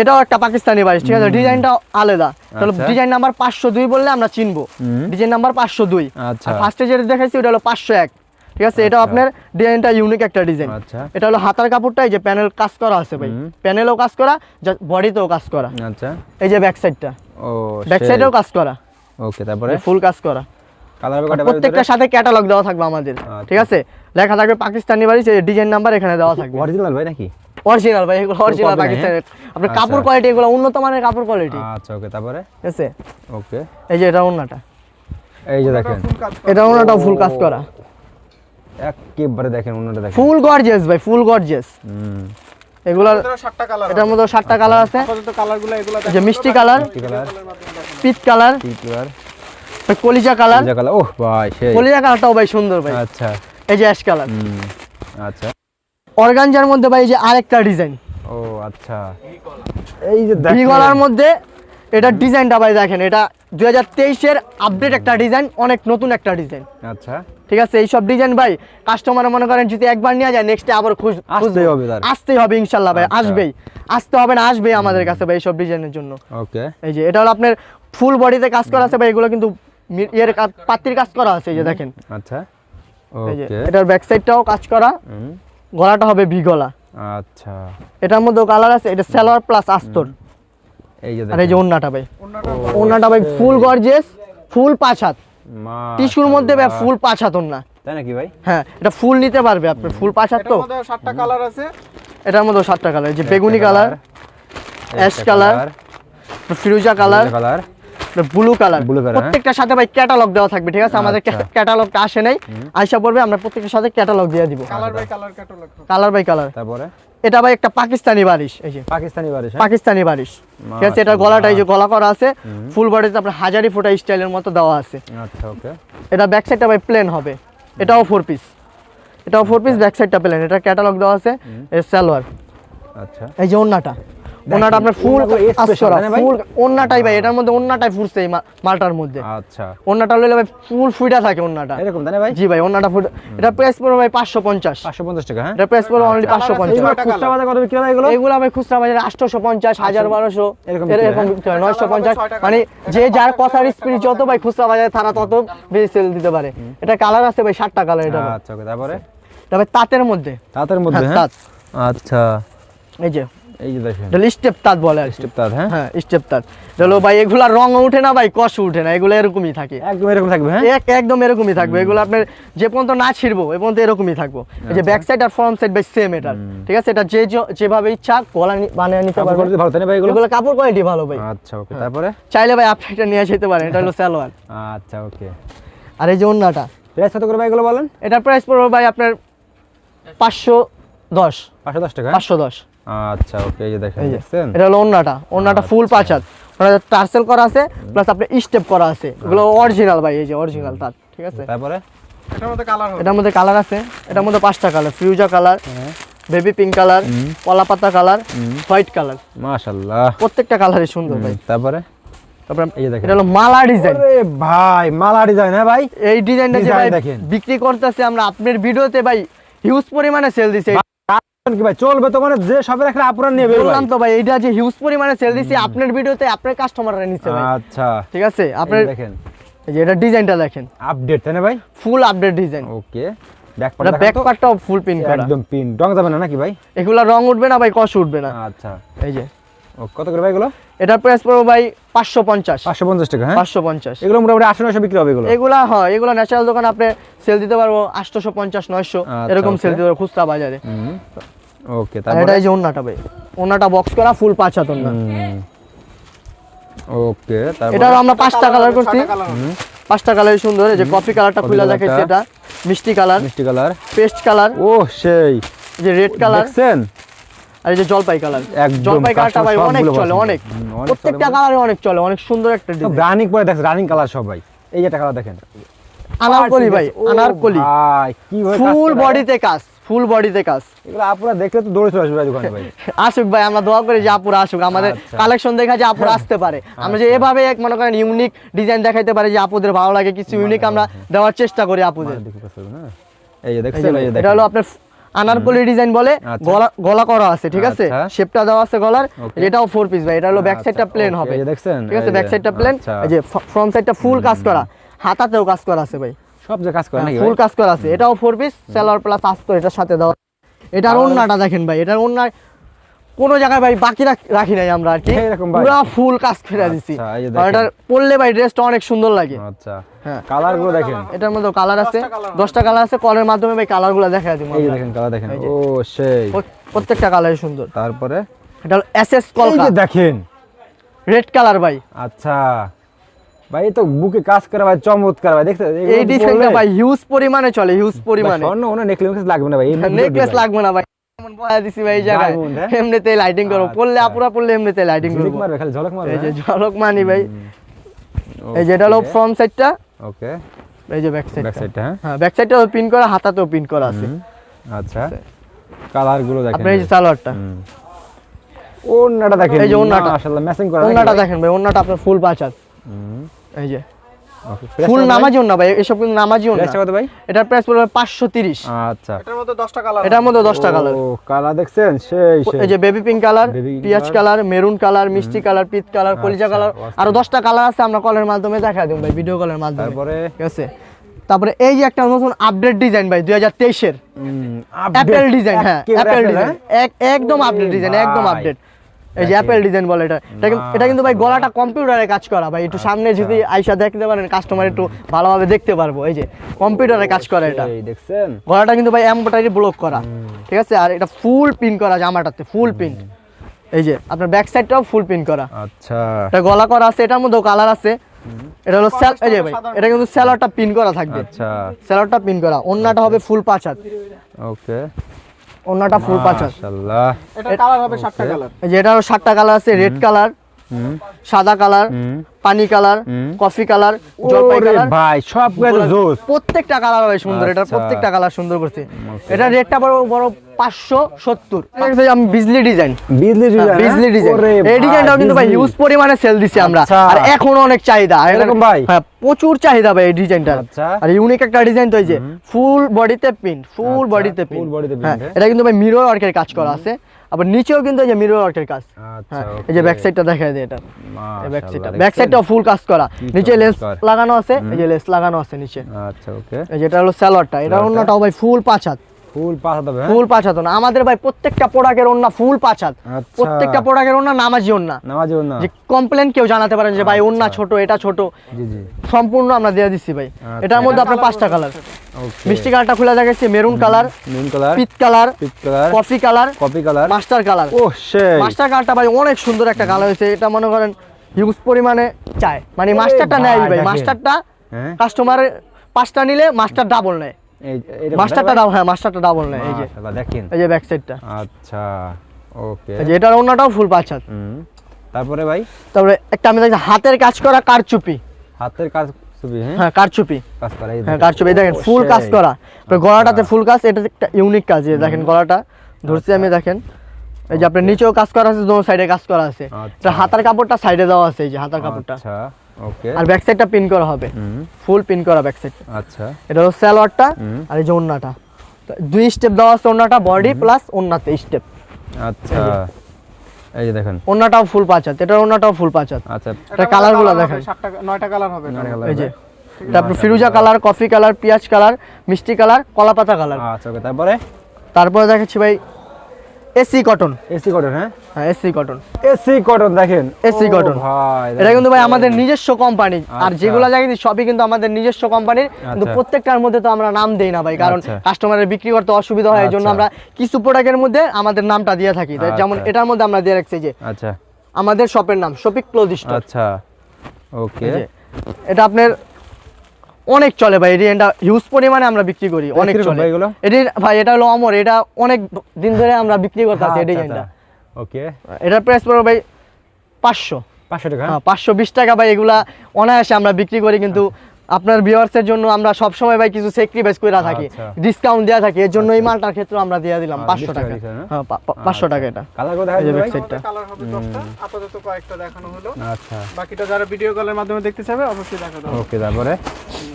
এটাও একটা পাকিস্তানি বারিশ ঠিক আছে? ডিজাইনটা আলাদা। তাহলে আচ্ছা। ডিজাইন নাম্বার পাঁচশো দুই বললে আমরা চিনবো। ডিজাইন নাম্বার পাঁচশো দুই। আচ্ছা। ফার্স্টে যেটা দেখাইছি ওটা হলো পাঁচশো এক। ঠিক আছে? আচ্ছা। আপনার ডিজাইনটা ইউনিক একটা ডিজাইন। আচ্ছা। এটা হলো হাতার কাপড়টা এই যে প্যানেল কাজ করা আছে ভাই। প্যানেলও কাজ করা বডিতেও কাজ করা। আচ্ছা। এই যে ব্যাক সাইডটা ও ব্যাক সাইডেও কাজ করা। ওকে তারপরে? ফুল কাজ করা। প্রত্যেকটার সাথে ক্যাটালগ দেওয়া থাকবে আমাদের আচ্ছা। ঠিক আছে? লেখা থাকবে পাকিস্তানি বাড়ি ডিজাইন নাম্বার এখানে দেওয়া থাকবে। অরিজিনাল ভাই নাকি? অরিজিনাল ভাই এগুলো অরিজিনাল পাকিস্তানের আপনার আচ্ছা। কাপড় কোয়ালিটি এগুলো উন্নত মানের কাপড় কোয়ালিটি আচ্ছা ওকে তারপরে? ঠিক আছে? ওকে এই যে এটা ওন্নাটা এই যে দেখেন। এটা ওন্নাটাও ফুল কাজ করা। একেবারে দেখেন অন্যটা দেখেন। ফুল গর্জিয়াস ভাই ফুল গর্জিয়াস হুম। এগুলোর এটারও সাতটা কালার এটার মধ্যে সাতটা কালার আছে। এই যে মিষ্টি কালার পিট কালার কলিজা কালার ও ভাই কলিজা কালারটাও ভাই সুন্দর ভাই। আচ্ছা। এই যে অ্যাশ কালার আচ্ছা। অর্গানজার মধ্যে ভাই এই যে আরেকটা ডিজাইন ও আচ্ছা। এই যে গলার মধ্যে এটা ডিজাইনটা ভাই দেখেন এটা দুই হাজার তেইশের আপডেট একটা ডিজাইন অনেক নতুন একটা ডিজাইন আচ্ছা। ঠিক আছে এইসব ডিজাইন ভাই কাস্টমার মনে করেন যদি একবার নিয়ে যায় নেক্সট আবার খুঁজ আসতেই হবে তার। আসতেই হবে ইনশাল্লাহ ভাই আচ্ছা। আসবেই। আসতে হবে না আসবেই আমাদের কাছে ভাই এইসব ডিজাইনের জন্য। ওকে। এই যে এটা হলো আপনার ফুল বডিতে কাজ করা আছে ভাই এগুলো কিন্তু কা- পাত্রির কাজ করা আছে এই যে দেখেন। আচ্ছা। ওকে। এটার ব্যাক সাইডটাও কাজ করা। গলাটা হবে ভি গলা আচ্ছা। এটার মধ্যেও কালার আছে এটা সালোয়ার প্লাস আস্তর এই যে আর এই যে ওন্নাটা ভাই। ওন্নাটা ভাই ফুল গর্জিয়াস ফুল পাঁচ হাত। টিস্যুর মধ্যে ভাই ফুল পাঁচ হাত ওন্না তাই নাকি ভাই? হ্যাঁ এটা ফুল নিতে পারবে আপনার ফুল পাঁচ হাত তো। এটার মধ্যে সাতটা কালার আছে। এটার মধ্যে সাতটা কালার যে বেগুনি কালার অ্যাশ কালার ফিরোজা কালার কালার ব্লু কালার সাথে ভাই ক্যাটালগ দেওয়া থাকবে ঠিক আছে? আমাদের আচ্ছা। ক্যাটালগটা আসে নাই। আইসা পড়বে আমরা প্রত্যেকটার সাথে ক্যাটালগ দিয়ে দিব। Colour by colour catalogue colour by colour তারপরে? এটা ভাই একটা পাকিস্তানি বারিশ এই যে। পাকিস্তানি বারিশ হ্যাঁ? পাকিস্তানি বারিশ ঠিক আছে এটা গলাটা এই যে গলা করা আছে ফুল বডিতে আপনার হাজারি ফোটা স্টাইলের মতো দেওয়া আছে। আচ্ছা ওকে। এটা ব্যাক সাইডটা ভাই প্লেন হবে। এটাও ফোর পিস এটাও ফোর পিস ব্যাক সাইডটা প্লেন এটা ক্যাটালগ দেওয়া আছে এর সালোয়ার আচ্ছা। এই যে ওন্নাটা। ওন্নাটা আপনার ফুল? ফুল ওন্নাটাই ভাই এটার মধ্যে ওন্নাটাই ফুটছে এই মালটার মধ্যে। আচ্ছা। ওন্নাটা লইলে ভাই ফুল ফুইটা থাকে ওন্নাটা এরকম তাই ভাই? জি ভাই ওন্নাটা ফুট এটা প্রাইস পড়বে ভাই পাঁচশো পঞ্চাশ। পাঁচশো পঞ্চাশ টাকা হ্যাঁ? এটা প্রাইস পড়বে অনলি পাঁচশো পঞ্চাশ। খুচরা বাজার কত বিক্রি হয় এগুলো? এগুলো ভাই খুচরা বাজারে আটশোশো পঞ্চাশ হাজার বারোশো। এরকম এরকম বিক্রি হয় নয়শো পঞ্চাশ। ছয়টা মানে যে যার কথার স্পিড যত ভাই খুচরা বাজারে তারা তত বেশি সেল দিতে পারে। এটা কালার আছে ভাই ষাটটা কালার এটা আচ্ছা ওকে তারপরে? তাঁতের মধ্যে। তাঁতের মধ্যে হ্যাঁ, হ্যাঁ? আচ্ছা। এই যে। এই যে দেখেন। এটা স্টেপ তাঁত বলে স্টেপ তাঁত হ্যাঁ? হ্যাঁ স্টেপ তাঁত হলো ভাই এগুলা রং উঠে না ভাই কষ উঠে না এগুলো এরকমই থাকে। একদম এরকম থাকবে হ্যাঁ? এক একদম এরকমই থাকবে। এগুলো আপনার যে পর্যন্ত না ছিড়বো এ পর্যন্ত এরকমই থাকব। এই যে আচ্ছা। ব্যাক সাইড আর ফ্রন্ট সাইড ভাই সেম এটার। ঠিক আছে? এটা যে যে- যেভাবে ইচ্ছা গলা বানিয়ে নিতে পারবে ভালো তাই ভাই এগুলো? এগুলো কাপড় কোয়ালিটি ভালো ভাই। আচ্ছা ওকে তারপরে? চাইলে ভাই আপনি এটা নিয়ে যেতে পারেন এটা হলো সালোয়ার। আচ্ছা ওকে। আর এই যে ওন্নাটা। প্রাইস কত করে ভাই এগুলো বলেন? এটার প্রাইস পড়বে ভাই আপনার পাঁচশো দশ। পাঁচশো দশ টাকা? হ্যাঁ? পাঁচশো দশ। আচ্ছা ওকে এই যে দেখেন দেখছেন? এটা হলো ওন্নাটা ওন্নাটা ফুল পাঁচ হাত। ওনাটা টার্সেল করা আছে প্লাস আপনার স্টেপ করা আছে। এগুলো অরিজিনাল ভাই এই যে অরিজিনাল তার ঠিক আছে? তারপরে? এটার মধ্যে কালার এটার মধ্যে কালার আছে। এটার মধ্যে পাঁচটা কালার ফিউজা কালার বেবি পিঙ্ক কালার কলা পাতা কালার হোয়াইট কালার মাশাআল্লাহ। প্রত্যেকটা কালারই সুন্দর ভাই। তারপরে? তারপরে এই দেখেন। এটা হলো মালা ডিজাইন আরে ভাই মালা ডিজাইন হ্যাঁ ভাই? এই ডিজাইনটা যে ভাই বিক্রি করতেছে আমরা আপনার ভিডিওতে ভাই হিউজ পরিমাণে সেল দিছে। কি ভাই? চলবে তো মানে যে সবে রাখলে আপনারা নিয়ে বললাম তো ভাই এইটা যে হিউজ পরিমাণে সেল দিছে আপনার ভিডিওতে আপনার কাস্টমাররা নিচ্ছে ভাই। আচ্ছা। ঠিক আছে? আপনি দেখেন। এই যে এটা ডিজাইনটা দেখেন। আপডেট তাই না ভাই? Full update design okay back পার্টটাও full pin করা। একদম পিন রং যাবে না নাকি ভাই? এগুলা রং উঠবে না ভাই কষ উঠবে না। আচ্ছা। এই যে। কত করে ভাই এগুলো? এটার প্রাইস পড়বে ভাই পাঁচশো পঞ্চাশ। পাঁচশো পঞ্চাশ টাকা হ্যাঁ? পাঁচশো পঞ্চাশ। এগুলো মোটামুটি আটশো নয়শো বিক্রি হবে এগুলো? এগুলা হয় এগুলা ন্যাচারাল দোকান আপনি সেল দিতে পারব আটশোশো পঞ্চাশ নয়শো আচ্ছা, এরকম সেল দিতে পারব খুচরা বাজারে। ওকে তারপরে? এটা এই যে ওন্নাটা ভাই ওন্নাটা বক্স করা ফুল পাঁচ হাত ওন্না। ওকে তারপরে? এটার আমরা পাঁচটা কালার করছি। পাঁচটা কালার সুন্দর এই যে কফি কালারটা খুলে দেখাইছে এটা। মিষ্টি কালার মিষ্টি কালার পেস্ট কালার ও সেই। যে রেড কালার দেখছেন? আর এই যে জলপাই কালার। জলপাই কালারটা ভাই অনেক চলে অনেক। প্রত্যেকটা কালারে অনেক চলে অনেক সুন্দর একটা ডিজাইন রানিং পরে দেখছেন রানিং কালার সব ভাই। এই যে একটা কালার দেখেন। আনারকলি ভাই আনারকলি। ভাই কি ফুল বডিতে কাজ ফুল বডিতে কাজ এগুলো আপনারা দেখলে তো দৌড়ে চলে আসবে ভাই দোকানে ভাই। আসুক ভাই আমরা দোয়া করি যে আপুরা আসুক। আমাদের আচ্ছা। কালেকশন দেখা যে আপুরা আসতে পারে। আমরা যে এভাবে এক মনে করেন ইউনিক ডিজাইন দেখাইতে পারি যে আপুদের ভালো লাগে কিছু ইউনিক আমরা দেওয়ার চেষ্টা করি আপুদের? এই দেখছেন এই এটা হলো আপনার আনারকলি ডিজাইন বলে আচ্ছা। গলা গলা করা আছে ঠিক আছে আচ্ছা। শেপটা দেওয়া আছে গলার এটাও ফোর পিস ভাই এটা হলো ব্যাক সাইডটা প্লেন হবে? ঠিক আছে ব্যাক সাইডটা প্লেন। এই যে ফ্রন্ট সাইডটা ফুল কাজ করা হাতাতেও কাজ করা আছে ভাই সব যে কাজ করে নাকি ফুল? কাজ করা আছে এটাও ফোর পিস সেলার প্লাস আস্ত এটার সাথে দেওয়া এটার ওন্নাটা দেখেন ভাই এটার ওন্নার কোনো জায়গায় ভাই বাকি রাখি নাই আমরা আর কি। পুরো ফুল কাজ করে দিছি। আচ্ছা, আর এটা পরলে ভাই ড্রেসটা অনেক সুন্দর লাগে। আচ্ছা হ্যাঁ। কালারগুলো দেখেন। এটার মধ্যে কালার আছে। দশটা colour দশটা কালার আছে কলের মাধ্যমে ভাই কালারগুলো দেখা দিব এই দেখেন কালার দেখেন। ও সেই। প্রত্যেকটা কালারই সুন্দর। তারপরে? এটা হলো এস এস কলকা। দেখেন। রেড কালার ভাই। আচ্ছা। ভাই তো বুকে কাজ করে ভাই চমৎকার ভাই দেখতে এই ডিজাইনটা ভাই হিউজ পরিমাণে চলে হিউজ পরিমাণে। স্বর্ণ কোনো নেকলেস লাগবে না ভাই নেকলেস লাগবে না ভাই। এমন বয়া দিছি ভাই জায়গায়? এমনিতে লাইটিং করো পড়লে আচ্ছা। আপুরা পড়লে এমনিতে লাইটিং ঝিলিক করব। মারবে খালি ঝলক মারবে এই যে ঝলক মানি ভাই। এই যেটা হলো ফ্রন্ট সাইডটা ওকে। এই যে ব্যাক সাইড ব্যাক সাইডটা হ্যাঁ? ব্যাক সাইডটাও পিন করা হাতাতেও পিন করা আছে। আচ্ছা। কালারগুলো দেখেন আপনার এই যে সালোয়ারটা। হুম। দেখেন। এই যে ওড়নাটা। মাশাআল্লাহ ম্যাচিং করা ওন্নাটা দেখেন ভাই। ওন্নাটা আপনার ফুল পাঁচাত এই যে। ফুল নামাজি ওন্না ভাই? এসব কিন্তু নামাজি ওন্না প্রাইসটা কত ভাই? এটার প্রাইস পড়বে পাঁচশো তিরিশ। আচ্ছা। এটার মধ্যে দশটা কালার এটার মধ্যে দশটা কালার ও কালার দেখছেন? সেই সেই। এই যে বেবি পিঙ্ক কালার পিয়াজ কালার মেরুন কালার মিষ্টি কালার পিত কালার কলিজা কালার। আরও দশটা কালার আছে আমরা কলের মাধ্যমে দেখা দেব ভাই ভিডিও কলের মাধ্যমে। তারপরে? ঠিক আছে? তারপরে এই যে একটা নতুন আপডেট ডিজাইন ভাই দুই হাজার তেইশের। অ্যাপেল ডিজাইন হ্যাঁ অ্যাপেল ডিজাইন? একদম আপডেট ডিজাইন একদম আপডেট এই যে অ্যাপেল ডিজাইন বলে এটা। এটা কিন্তু- ভাই গলাটা কম্পিউটারে কাজ করা। ভাই একটু সামনে আচ্ছা। যদি আইসা দেখতে পারেন কাস্টমার একটু ভালোভাবে দেখতে পারব। এই যে কম্পিউটারে কাজ করে এটা। দেখছেন? গলাটা কিন্তু ভাই এমব্রয়ডারি ব্লক করা। ঠিক আছে? আর এটা ফুল পিন করা জামাটাতে ফুল পিন এই যে আপনার ব্যাক সাইডটাও ফুল পিন করা। আচ্ছা। এটা গলা করা আছে এটার মধ্যেও কালার আছে। এটা হলো স্যাল এই যে ভাই এটা কিন্তু স্যালোয়ারটা পিন করা থাকবে। আচ্ছা। স্যালোয়ারটা পিন করা। ওন্নাটা হবে ফুল পাঁচ হাত। ওকে ওন্নাটা ফুল পাঁচ মাশাআল্লাহ। এটা কালার হবে সাতটা কালার এই যে এটারও সাতটা কালার আছে রেড কালার সাদা কালার পানি কালার কফি কালার জলপাই কালার। ভাই সব জোস। প্রত্যেকটা কালার সুন্দর এটা আচ্ছা। প্রত্যেকটা কালার সুন্দর করছে। এটা রেটটা বড় বড় পাঁচশো সত্তর। আমি বিজলি ডিজাইন। বিজলি ডিজাইন বিজলি ডিজাইন। এই ডিজাইনটাও কিন্তু ভাই হিউজ পরিমাণে সেল দিছি আমরা। আচ্ছা। আর এখনও অনেক চাহিদা। এরকম ভাই? হ্যাঁ প্রচুর চাহিদা ভাই এই আচ্ছা। আর ইউনিক একটা ডিজাইন তো এই যে ফুল বডিতে পিন ফুল আচ্ছা, বডিতে হ্যাঁ হ্যাঁ। এটা কিন্তু ভাই মিরর ওয়ার্কের কাজ করা আছে। আবার নিচেও কিন্তু এই যে মিরর ওয়ার্কের কাজ। আচ্ছা হ্যাঁ এই যে। ব্যাক সাইডটা দেখায় দেয় এটা। ব্যাক সাইডটা ব্যাক সাইডটা ফুল কাজ করা। নিচে লেস লাগানো আছে এই যে লেস লাগানো আছে নিচে। আচ্ছা ওকে এই যেটা হলো সালোয়ারটা এটা? অন্যটাও ভাই ফুল পাঁচ হাত। ফুল পাস হবে হ্যাঁ? ফুল পাঁচ না। আমাদের ভাই প্রত্যেকটা প্রোডাক্টের ওন্না ফুল পাঁচ আচ্ছা। প্রত্যেকটা প্রোডাক্টের ওন্না নামাজি ওন্না নামাজি না যে কমপ্লেন কেউ জানাতে পারেন যে ভাই ওন্না ছোট এটা ছোট। জি জি। সম্পূর্ণ আমরা দিয়ে দিচ্ছি ভাই। আচ্ছা। এটার মধ্যে আপনার পাঁচটা কালার মিষ্টি কালারটা খুলে দেখাচ্ছি মেরুন কালার নীল কালার পিত কালার পিট কালার কফি কালার কপি কালার মাস্টার কালার ও সেই। মাস্টার কালারটা ভাই অনেক সুন্দর একটা কালার হয়েছে। এটা মনে করেন হিউজ পরিমাণে চায়। মানে মাস্টারটা নেয় ভাই, মাস্টারটা হ্যাঁ। কাস্টমার পাঁচটা নিলে মাস্টার ডাবল নেয়। এই মাস্টারটা ডাবল হ্যাঁ মাস্টারটা ডাবল এই যে। দেখেন। এই যে ব্যাক সাইডটা আচ্ছা ওকে। এই যে এটার ফুল পাঁচ হাত। হুম তারপরে ভাই? তারপরে একটা আমি দেখছি হাতের কাজ করা কারচুপি। হাতের কাজ হ্যাঁ? হ্যাঁ কারচুপি। কাজ করা হ্যাঁ দেখেন। কারচুপি দেখেন ফুল কাজ করা। গলাটাতে আচ্ছা। ফুল কাজ এটা একটা ইউনিক কাজ দেখেন গলাটা। ধরছি আমি দেখেন। এই যে আপনার নিচেও কাজ করা আছে দোনো সাইডে কাজ করা আছে। আচ্ছা। হাতার কাপড়টা সাইডে দেওয়া আছে এই যে হাতার কাপড়টা। আচ্ছা ওকে আর ব্যাক সাইডটা পিন করা হবে। ফুল পিন করা ব্যাক সাইড আচ্ছা। এটা হলো সালোয়ারটা আর এই যে ওন্নাটা। দুই স্টেপ দেওয়া আছে ওন্নাটা বডি প্লাস ওন্নাতে স্টেপ আচ্ছা। এই যে। দেখেন। ওন্নাটাও ফুল পাঁচ হাত এটার ওন্নাটাও ফুল পাঁচ হাত আচ্ছা। এটা কালারগুলো দেখেন। সাতটা নয়টা কালার হবে এই যে। তারপর ফিরুজা কালার কফি কালার পেঁয়াজ কালার মিষ্টি কালার কলা পাতা কালার আচ্ছা তারপরে? তারপরে দেখাচ্ছি ভাই এসি কটন এসি কটন হ্যাঁ হ্যাঁ এসি কটন এসি কটন দেখেন cotton। ভাই এটা কিন্তু ভাই আমাদের নিজস্ব কোম্পানি আর আচ্ছা। যেগুলো জায়গা সবই কিন্তু আমাদের নিজস্ব কোম্পানির কিন্তু আচ্ছা। প্রত্যেকটার মধ্যে তো আমরা নাম দেই না ভাই কারণ আচ্ছা। কাস্টমারের বিক্রি করতে অসুবিধা হয় এই জন্য আচ্ছা। আমরা কিছু প্রোডাক্টের মধ্যে আমাদের নামটা দিয়ে থাকি যেমন আচ্ছা। এটার মধ্যে আমরা দিয়ে রাখছি যে আচ্ছা আমাদের শপের নাম শপিক স্টোর আচ্ছা ওকে এটা আপনার অনেক চলে ভাই এটা হিউজ পরিমাণে আমরা বিক্রি করি অনেক চলে? এটি ভাই এটা হলো অমর এটা অনেক দিন ধরে আমরা বিক্রি করতেছি আছি এই ডিজাইনটা। ওকে। এটার প্রাইস পড়বে ভাই পাঁচশো। পাঁচশো টাকা? হ্যাঁ পাঁচশো বিশ টাকা ভাই এগুলা অনায়াসে আমরা বিক্রি করি কিন্তু আপনার ভিউয়ার্সের জন্য আমরা সবসময় ভাই কিছু সেক্রিফাইস করে থাকি। আচ্ছা। ডিসকাউন্ট দেওয়া থাকি এর জন্য এই মালটার ক্ষেত্রে আমরা দিয়ে দিলাম আচ্ছা, পাঁচশো টাকা? হ্যাঁ পা- পা- পাঁচশো টাকা এটা। কালার করে দেখা এই যে যাবে back ভাই? side টা। কালার হবে দশটা আপাতত কয়েকটা দেখানো হলো। আচ্ছা। বাকিটা যারা ভিডিও কলের মাধ্যমে দেখতে চাবে অবশ্যই দেখা দাও ওকে তারপরে?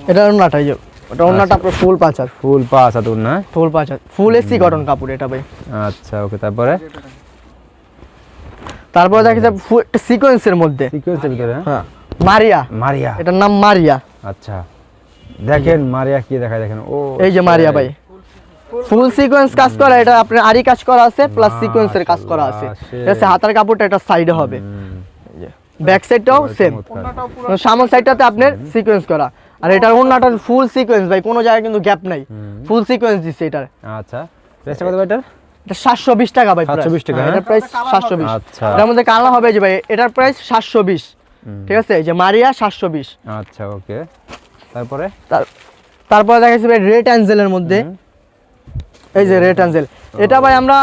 এটা অন্যটা এই যে ওটা অন্যটা আপনার ফুল পাঁচ হাত ফুল পা আছে তোর না? ফুল পাঁচ হাত ফুল এসি কটন কাপড় এটা ভাই। আচ্ছা ওকে তারপরে? তারপরে দেখি যে একটা সিকোয়েন্সের মধ্যে। সিকোয়েন্সের ভিতরে হ্যাঁ? হ্যাঁ মারিয়া। মারিয়া। এটার নাম মারিয়া। আচ্ছা। দেখেন মারিয়া কি দেখায় দেখেন। ও এই যে মারিয়া ভাই। ফুল সিকোয়েন্স কাজ করা এটা আপনার আরি কাজ করা আছে প্লাস সিকোয়েন্সের কাজ করা আছে। আছে হাতার কাপড়টা এটা সাইডে হবে। ব্যাক সাইডটাও সেম সামন সাইডটাতে আপনার সিকোয়েন্স করা। আর এটার অন্যটা ফুল সিকোয়েন্স ভাই কোনো জায়গায় কিন্তু গ্যাপ নাই। ফুল সিকোয়েন্স দিচ্ছে এটার। আচ্ছা। প্রাইসটা কত ভাই এটার? এটা সাতশো বিশ টাকা ভাই 720 টাকা, এটার হ্যাঁ? প্রাইস এটা colour সাতশো বিশ। আচ্ছা। এটার মধ্যে কালার হবে যে ভাই এটার প্রাইস সাতশো বিশ। ঠিক আছে এই যে মারিয়া সাতশো বিশ। আচ্ছা ওকে। তারপরে? তারপরে দেখা যাচ্ছে রেড অ্যাঞ্জেলের মধ্যে। এই যে রেড অ্যাঞ্জেল। এটা ভাই আমরা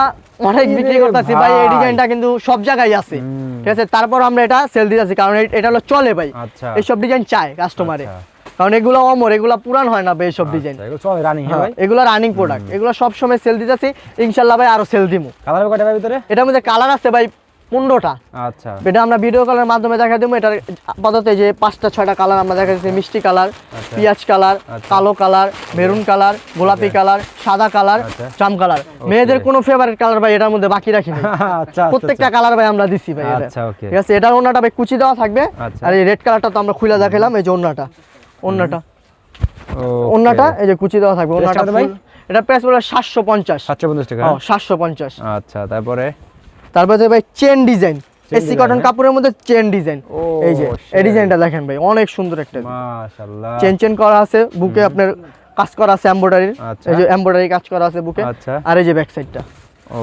অনেক বিক্রি করতেছি ভাই এই ডিজাইনটা কিন্তু সব জায়গায় আছে। ঠিক আছে তারপর আমরা এটা সেল দিতেছি কারণ এটা হলো চলে ভাই। আচ্ছা। এইসব ডিজাইন চায় কাস্টমারে। কারণ এগুলো অমর এগুলো পুরান হয় না ভাই এইসব ডিজাইন আচ্ছা, এগুলো রানিং হ্যাঁ ভাই? এগুলো রানিং প্রোডাক্ট এগুলো সব সময় সেল দিতেছি ইনশাল্লাহ ভাই আরও সেল দিমু। কালার কয়টা ভিতরে? এটার মধ্যে কালার আছে ভাই পনেরোটা। আচ্ছা। এটা আমরা ভিডিও কলের মাধ্যমে দেখা দেবো। এটার আপাতত যে পাঁচটা ছয়টা কালার আমরা দেখা যাচ্ছে মিষ্টি কালার পিঁয়াজ কালার আচ্ছা। কালো কালার মেরুন কালার গোলাপি কালার সাদা কালার আচ্ছা। জাম কালার মেয়েদের কোনো ফেভারিট কালার ভাই এটার মধ্যে বাকি রাখিনি। আচ্ছা প্রত্যেকটা কালার ভাই আমরা দিছি ভাই আচ্ছা. ঠিক আছে এটার ওন্নাটা ভাই কুচি দেওয়া থাকবে। আচ্ছা। আর এই রেড কালারটা তো আমরা খুলে দেখালাম এই যে ওন্নাটা ওন্নাটা Okay. ওন্নাটা এই যে কুচি দেওয়া থাকবে। ওন্নাটা ভাই? এটা প্রাইস বলে সাতশো পঞ্চাশ। 750 টাকা। সাতশো পঞ্চাশ। আচ্ছা তারপরে? তারপরে ভাই চেন ডিজাইন এসি কটন? কাপড়ের মধ্যে চেন ডিজাইন এই যে এই ডিজাইনটা দেখেন ভাই অনেক সুন্দর একটা মাশাআল্লাহ। চেন চেন করা আছে বুকে আপনার কাজ করা আছে এমব্রয়ডারির আচ্ছা। এই যে এমব্রয়ডারি কাজ করা আছে বুকে। আচ্ছা। আর এই যে ব্যাক সাইডটা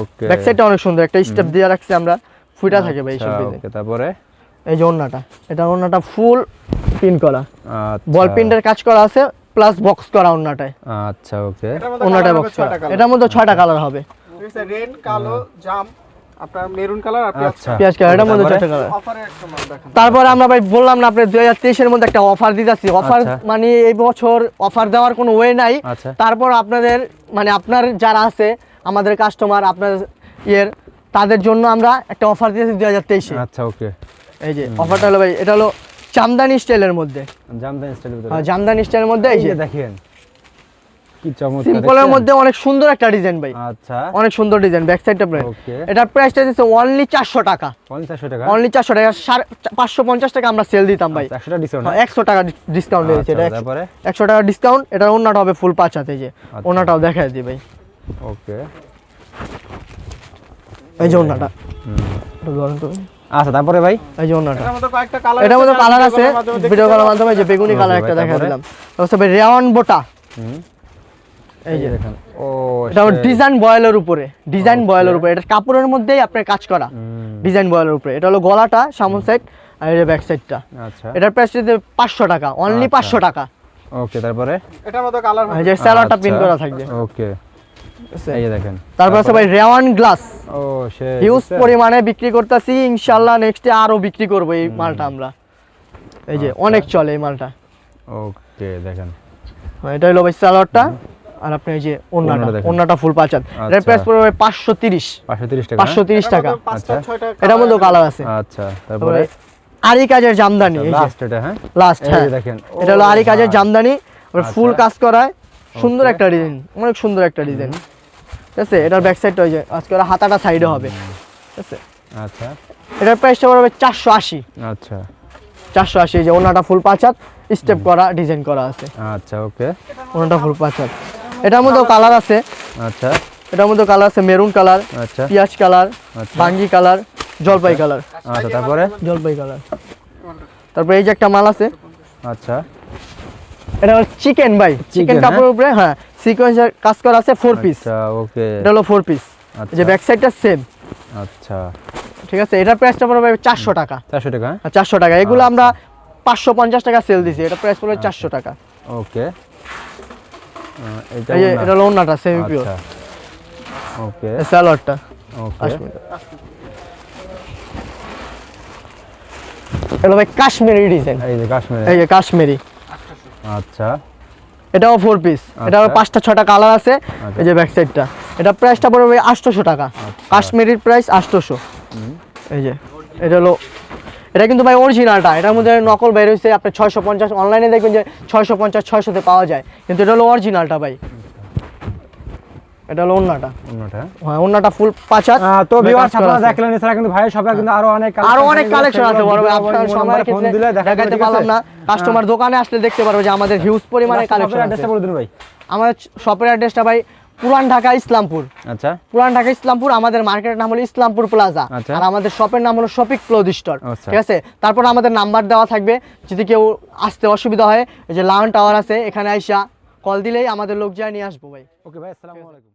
ওকে। ব্যাক সাইডটা অনেক সুন্দর একটা স্টেপ দিয়ে রাখছি আমরা ফুটা থাকে ভাই এইসব ডিজাইন ওকে তারপরে? এই যে ওন্নাটা এটা ওন্নাটা ফুল পিন করা। আচ্ছা। বল প্রিন্টের কাজ করা আছে প্লাস বক্স করা ওন্নাটায় আচ্ছা ওকে। এটার মধ্যে ওন্নাটায় বক্স করা। এটার মধ্যে ছয়টা কালার হবে। রেড কালো জাম। আপনার মেরুন কালার আর পেঁয়াজ আচ্ছা। কালার মধ্যে? কালার। তারপরে আমরা ভাই বললাম না আপনি মধ্যে একটা অফার দিতেছি। অফার আচ্ছা। মানে এই বছর অফার দেওয়ার কোনো ওয়ে নাই। আচ্ছা। তারপর আপনাদের মানে আপনার যারা আছে আমাদের কাস্টমার আপনার ইয়ের তাদের জন্য আমরা একটা অফার দিয়েছি দুই হাজার তেইশে। আচ্ছা ওকে। এই যে অফারটা হলো ভাই এটা হলো জামদানি স্টাইলের মধ্যে। জামদানি স্টাইলের ভিতরে। হ্যাঁ, জামদানি স্টাইলের মধ্যে এই যে দেখেন সিম্পলের মধ্যে অনেক সুন্দর একটা ডিজাইন ভাই। আচ্ছা। অনেক সুন্দর ডিজাইন ব্যাক সাইডটা এটার প্রাইসটা দিচ্ছে অনলি চারশো টাকা। 500 টাকা? অনলি চারশো টাকা। সাড়ে পাঁচশো পঞ্চাশ টাকা আমরা সেল দিতাম ভাই। 100 টাকা ডিসকাউন্ট একশো টাকা ডিসকাউন্ট দিয়েছে এটা। আচ্ছা, তারপরে? একশো টাকা ডিসকাউন্ট এটার ওনাটা হবে ফুল পাঁচ হাতে যে। আচ্ছা। ওনাটাও দেখায় দিই ভাই। ওকে এই যে তো। আচ্ছা তারপরে ভাই? এই যে ওনাটা এটার মধ্যে কালার এটার মধ্যে কালার আছে। ভিডিও কলের মাধ্যমে যে বেগুনি Okay কালার ভাই, একটা দেখা দিলাম। তারপর রেওয়ান বোটা। হুম। এই যে দেখেন। ও এটা ডিজাইন বয়েলের উপরে ডিজাইন বয়েলের উপরে। এটা কাপড়ের মধ্যেই আপনার কাজ করা। ডিজাইন বয়েলের উপরে। এটা হলো গলাটা সামন সাইড আর এটা ব্যাক সাইডটা আচ্ছা। এটার প্রাইস পাঁচশো টাকা অনলি আচ্ছা। পাঁচশো টাকা। ওকে তারপরে? এটার মধ্যে কালার এই যে স্যালোয়ারটা প্রিন্ট আচ্ছা, করা থাকবে। ওকে এই যে দেখেন। তারপর আছে ভাই রেওয়ান গ্লাস ও হিউজ পরিমাণে বিক্রি করতেছি। ইনশাল্লাহ নেক্সটে আরও বিক্রি করব এই মালটা আমরা। এই যে অনেক চলে এই মালটা। ওকে দেখেন। হ্যাঁ, এটা হলো ভাই সালোয়ারটা আর আপনি এই যে ওন্নাটা ওন্নাটা ফুল পাঁচাত এটার আচ্ছা। প্রাইস পড়বে পাঁচশো তিরিশ। 530 টাকা পাঁচশো তিরিশ টাকা। পাঁচটা আচ্ছা। এটার মধ্যেও কালার আছে? আচ্ছা তারপরে? আরি কাজের জামদানি এই লাস্ট এটা হ্যাঁ? লাস্ট হ্যাঁ। দেখেন। এটা হলো আরি কাজের জামদানি ফুল আচ্ছা। কাজ করায়। সুন্দর একটা ডিজাইন অনেক সুন্দর একটা ডিজাইন ঠিক আছে? এটার ব্যাক সাইডটা ওই যে আজকে হাতাটা সাইডে হবে। ঠিক আছে? আচ্ছা। এটার প্রাইসটা পড়বে চারশো আশি। আচ্ছা। চারশো আশি এই যে ওনাটা ফুল পাঁচাত স্টেপ করা ডিজাইন করা আছে। আচ্ছা ওকে ওনাটা ফুল পাঁচাত এটার মধ্যেও কালার আছে। আচ্ছা। এটার মধ্যে কালার আছে মেরুন কালার আচ্ছা। পিঁয়াজ কালার আচ্ছা। বাঙ্গি কালার জলপাই কালার। আচ্ছা তারপরে? জলপাই কালার। তারপরে এই যে একটা মাল আছে। আচ্ছা। এটা হলো চিকেন ভাই। চিকেন কাপড়ের উপরে হ্যাঁ। সিকোয়েন্সের কাজ করা আছে ফোর পিস আচ্ছা ওকে এটা হলো ফোর পিস আচ্ছা। যে ব্যাক সাইডটা সেম আচ্ছা। ঠিক আছে? এটার প্রাইসটা পড়বে চারশো টাকা। 400 টাকা আর চারশো টাকা। এগুলো আমরা পাঁচশো পঞ্চাশ টাকা সেল দিছি। এটা প্রাইস পড়বে চারশো টাকা। ওকে এটা এটা হলো সেমি পিওর আচ্ছা। ওকে। স্যালোয়ারটা ওকে। এটা ভাই কাশ্মীরি ডিজাইন এই যে কাশ্মীর। এই যে কাশ্মীরি। আচ্ছা। এটাও ফোর পিস আচ্ছা। পাঁচটা ছটা কালার আছে। আচ্ছা। এই যে ব্যাক সাইডটা এটা প্রাইসটা পড়বে আটশোশো টাকা। কাশ্মীরির প্রাইস আটশোশো। এই যে এটা হলো এটা কিন্তু ভাই অরিজিনালটা এটার মধ্যে নকল বের হয়েছে আপনি ছয়শো পঞ্চাশ। অনলাইনে দেখবেন যে ছয়শো পঞ্চাশ ছয়শোতে পাওয়া যায়। কিন্তু এটা হলো অরিজিনালটা ভাই। এটা হলো হ্যাঁ ফুল পাঁচাত। তো ভিউয়ার্স আপনারা দেখলেন এছাড়া কিন্তু ভাইয়ের শপে কিন্তু আরও অনেক আরও অনেক কালেকশন আছে বড় ভাই। আপনার এবং ফোন দিলে দেখাতে পারলাম না। কাস্টমার দোকানে আসলে দেখতে পারবে যে আমাদের হিউজ পরিমাণে কালেকশন আছে। অ্যাড্রেসটা বলে দিন ভাই। আমাদের শপের অ্যাড্রেসটা ভাই পুরান ঢাকা ইসলামপুর। আচ্ছা। পুরান ঢাকা ইসলামপুর আমাদের মার্কেটের নাম হলো ইসলামপুর প্লাজা। আচ্ছা। আর আমাদের শপের নাম হলো শপিক ক্লোথ স্টোর। আচ্ছা। ঠিক আছে? তারপর আমাদের নাম্বার দেওয়া থাকবে। যদি কেউ আসতে অসুবিধা হয় এই যে লাউন টাওয়ার আছে এখানে আইসা কল দিলেই আমাদের লোক যায় নিয়ে আসব ভাই। ওকে ভাই আসসালামু আলাইকুম।